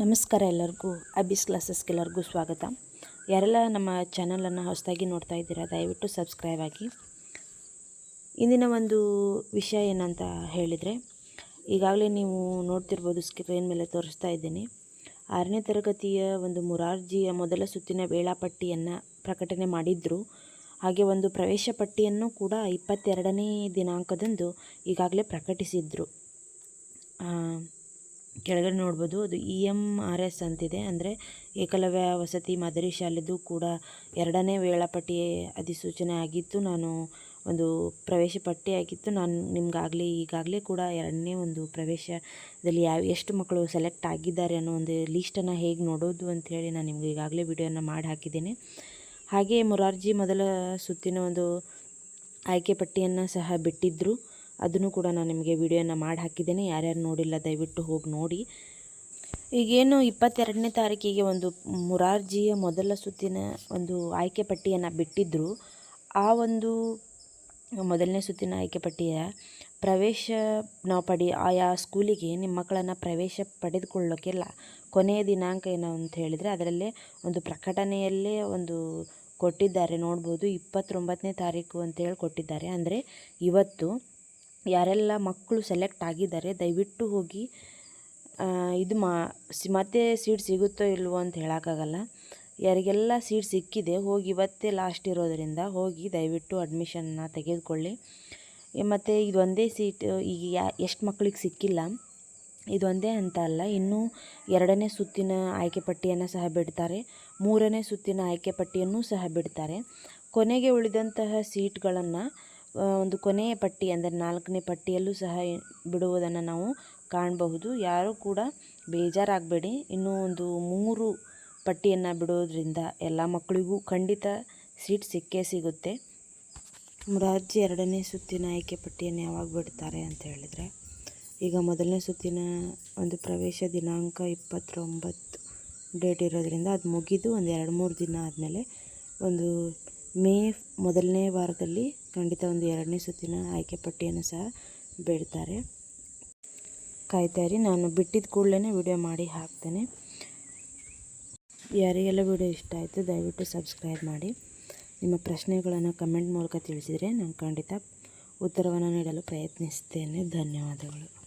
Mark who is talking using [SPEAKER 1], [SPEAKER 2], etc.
[SPEAKER 1] ನಮಸ್ಕಾರ ಎಲ್ಲರಿಗೂ ಅಬಿಸ್ ಕ್ಲಾಸಸ್ಗೆಲ್ಲರಿಗೂ ಸ್ವಾಗತ. ಯಾರೆಲ್ಲ ನಮ್ಮ ಚಾನಲನ್ನು ಹೊಸದಾಗಿ ನೋಡ್ತಾ ಇದ್ದೀರಾ ದಯವಿಟ್ಟು ಸಬ್ಸ್ಕ್ರೈಬ್ ಆಗಿ. ಇಂದಿನ ಒಂದು ವಿಷಯ ಏನಂತ ಹೇಳಿದರೆ ಈಗಾಗಲೇ ನೀವು ನೋಡ್ತಿರ್ಬೋದು ಸ್ಕ್ರೀನ್ ಮೇಲೆ ತೋರಿಸ್ತಾ ಇದ್ದೀನಿ. ಆರನೇ ತರಗತಿಯ ಒಂದು ಮುರಾರ್ಜಿಯ ಮೊದಲ ಸುತ್ತಿನ ವೇಳಾಪಟ್ಟಿಯನ್ನು ಪ್ರಕಟಣೆ ಮಾಡಿದ್ದರು ಹಾಗೆ ಒಂದು ಪ್ರವೇಶ ಪಟ್ಟಿಯನ್ನು ಕೂಡ ಇಪ್ಪತ್ತೆರಡನೇ ದಿನಾಂಕದಂದು ಈಗಾಗಲೇ ಪ್ರಕಟಿಸಿದ್ರು. ಆ, ಕೆಳಗಡೆ ನೋಡ್ಬೋದು, ಅದು ಇ ಎಂ ಆರ್ ಎಸ್ ಅಂತಿದೆ. ಅಂದರೆ ಏಕಲವ್ಯ ವಸತಿ ಮಾದರಿ ಶಾಲೆದು ಕೂಡ ಎರಡನೇ ವೇಳಾಪಟ್ಟಿ ಅಧಿಸೂಚನೆ ಆಗಿತ್ತು. ನಾನು ಒಂದು ಪ್ರವೇಶ ಪಟ್ಟಿ ಆಗಿತ್ತು. ನಾನು ನಿಮ್ಗಾಗಲೇ, ಈಗಾಗಲೇ ಕೂಡ ಎರಡನೇ ಒಂದು ಪ್ರವೇಶದಲ್ಲಿ ಯಾವ, ಎಷ್ಟು ಮಕ್ಕಳು ಸೆಲೆಕ್ಟ್ ಆಗಿದ್ದಾರೆ ಅನ್ನೋ ಒಂದು ಲೀಸ್ಟನ್ನು ಹೇಗೆ ನೋಡೋದು ಅಂತ ಹೇಳಿ ನಾನು ನಿಮ್ಗೆ ಈಗಾಗಲೇ ವಿಡಿಯೋನ ಮಾಡಿ ಹಾಕಿದ್ದೇನೆ. ಹಾಗೆ ಮುರಾರ್ಜಿ ಮೊದಲ ಸುತ್ತಿನ ಒಂದು ಆಯ್ಕೆ ಪಟ್ಟಿಯನ್ನು ಸಹ ಬಿಟ್ಟಿದ್ದರು ಅದನ್ನು ಕೂಡ ನಾನು ನಿಮಗೆ ವಿಡಿಯೋನ ಮಾಡಿ ಹಾಕಿದ್ದೇನೆ. ಯಾರ್ಯಾರು ನೋಡಿಲ್ಲ, ದಯವಿಟ್ಟು ಹೋಗಿ ನೋಡಿ. ಈಗೇನು ಇಪ್ಪತ್ತೆರಡನೇ ತಾರೀಕಿಗೆ ಒಂದು ಮುರಾರ್ಜಿಯ ಮೊದಲ ಸುತ್ತಿನ ಒಂದು ಆಯ್ಕೆ ಪಟ್ಟಿಯನ್ನು ಬಿಟ್ಟಿದ್ದರು ಆ ಒಂದು ಮೊದಲನೇ ಸುತ್ತಿನ ಆಯ್ಕೆ ಪಟ್ಟಿಯ ಪ್ರವೇಶ ನಾವು ಪಡಿ, ಆಯಾ ಸ್ಕೂಲಿಗೆ ನಿಮ್ಮ ಮಕ್ಕಳನ್ನು ಪ್ರವೇಶ ಪಡೆದುಕೊಳ್ಳೋಕ್ಕೆಲ್ಲ ಕೊನೆಯ ದಿನಾಂಕ ಏನು ಅಂತ ಹೇಳಿದರೆ ಅದರಲ್ಲೇ ಒಂದು ಪ್ರಕಟಣೆಯಲ್ಲೇ ಒಂದು ಕೊಟ್ಟಿದ್ದಾರೆ. ನೋಡ್ಬೋದು ಇಪ್ಪತ್ತೊಂಬತ್ತನೇ ತಾರೀಕು ಅಂತೇಳಿ ಕೊಟ್ಟಿದ್ದಾರೆ ಅಂದರೆ ಇವತ್ತು ಯಾರೆಲ್ಲ ಮಕ್ಕಳು ಸೆಲೆಕ್ಟ್ ಆಗಿದ್ದಾರೆ, ದಯವಿಟ್ಟು ಹೋಗಿ ಇದು ಮಾ ಮತ್ತೆ ಸೀಟ್ ಸಿಗುತ್ತೋ ಇಲ್ವೋ ಅಂತ ಹೇಳೋಕ್ಕಾಗಲ್ಲ. ಯಾರಿಗೆಲ್ಲ ಸೀಟ್ ಸಿಕ್ಕಿದೆ, ಹೋಗಿ ಇವತ್ತೇ ಲಾಸ್ಟ್ ಇರೋದರಿಂದ ಹೋಗಿ ದಯವಿಟ್ಟು ಅಡ್ಮಿಷನ್ನ ತೆಗೆದುಕೊಳ್ಳಿ. ಮತ್ತು ಇದೊಂದೇ ಸೀಟ್ ಈಗ ಯಾ, ಎಷ್ಟು ಮಕ್ಕಳಿಗೆ ಸಿಕ್ಕಿಲ್ಲ ಇದೊಂದೇ ಅಂತ ಅಲ್ಲ, ಇನ್ನೂ ಎರಡನೇ ಸುತ್ತಿನ ಆಯ್ಕೆ ಪಟ್ಟಿಯನ್ನು ಸಹ ಬಿಡ್ತಾರೆ, ಮೂರನೇ ಸುತ್ತಿನ ಆಯ್ಕೆ ಪಟ್ಟಿಯನ್ನು ಸಹ ಬಿಡ್ತಾರೆ. ಕೊನೆಗೆ ಉಳಿದಂತಹ ಸೀಟ್ಗಳನ್ನು ಒಂದು ಕೊನೆಯ ಪಟ್ಟಿ, ಅಂದರೆ ನಾಲ್ಕನೇ ಪಟ್ಟಿಯಲ್ಲೂ ಸಹ ಬಿಡುವುದನ್ನು ನಾವು ಕಾಣಬಹುದು. ಯಾರೂ ಕೂಡ ಬೇಜಾರಾಗಬೇಡಿ. ಇನ್ನೂ ಒಂದು ಮೂರು ಪಟ್ಟಿಯನ್ನು ಬಿಡೋದ್ರಿಂದ ಎಲ್ಲ ಮಕ್ಕಳಿಗೂ ಖಂಡಿತ ಸೀಟ್ ಸಿಕ್ಕೇ ಸಿಗುತ್ತೆ. ಮುರಾರ್ಜಿ ಎರಡನೇ ಸುತ್ತಿನ ಆಯ್ಕೆ ಪಟ್ಟಿಯನ್ನು ಯಾವಾಗ ಬಿಡ್ತಾರೆ ಅಂತ ಹೇಳಿದರೆ, ಈಗ ಮೊದಲನೇ ಸುತ್ತಿನ ಒಂದು ಪ್ರವೇಶ ದಿನಾಂಕ ಇಪ್ಪತ್ತೊಂಬತ್ತು ಡೇಟ್ ಇರೋದ್ರಿಂದ ಅದು ಮುಗಿದು ಒಂದು ಎರಡು ಮೂರು ದಿನ ಆದಮೇಲೆ ಒಂದು ಮೇ ಮೊದಲನೇ ವಾರದಲ್ಲಿ ಖಂಡಿತ ಒಂದು ಎರಡನೇ ಸುತ್ತಿನ ಆಯ್ಕೆ ಪಟ್ಟಿಯನ್ನು ಸಹ ಬಿಡ್ತಾರೆ. ಕಾಯ್ತಾ ಇರಿ ನಾನು ಬಿಟ್ಟಿದ್ದ ಕೂಡಲೇ ವಿಡಿಯೋ ಮಾಡಿ ಹಾಕ್ತೇನೆ. ಯಾರಿಗೆಲ್ಲ ವಿಡಿಯೋ ಇಷ್ಟ ಆಯಿತು, ದಯವಿಟ್ಟು ಸಬ್ಸ್ಕ್ರೈಬ್ ಮಾಡಿ. ನಿಮ್ಮ ಪ್ರಶ್ನೆಗಳನ್ನು ಕಮೆಂಟ್ ಮೂಲಕ ತಿಳಿಸಿದರೆ ನಾನು ಖಂಡಿತ ಉತ್ತರವನ್ನು ನೀಡಲು ಪ್ರಯತ್ನಿಸ್ತೇನೆ. ಧನ್ಯವಾದಗಳು.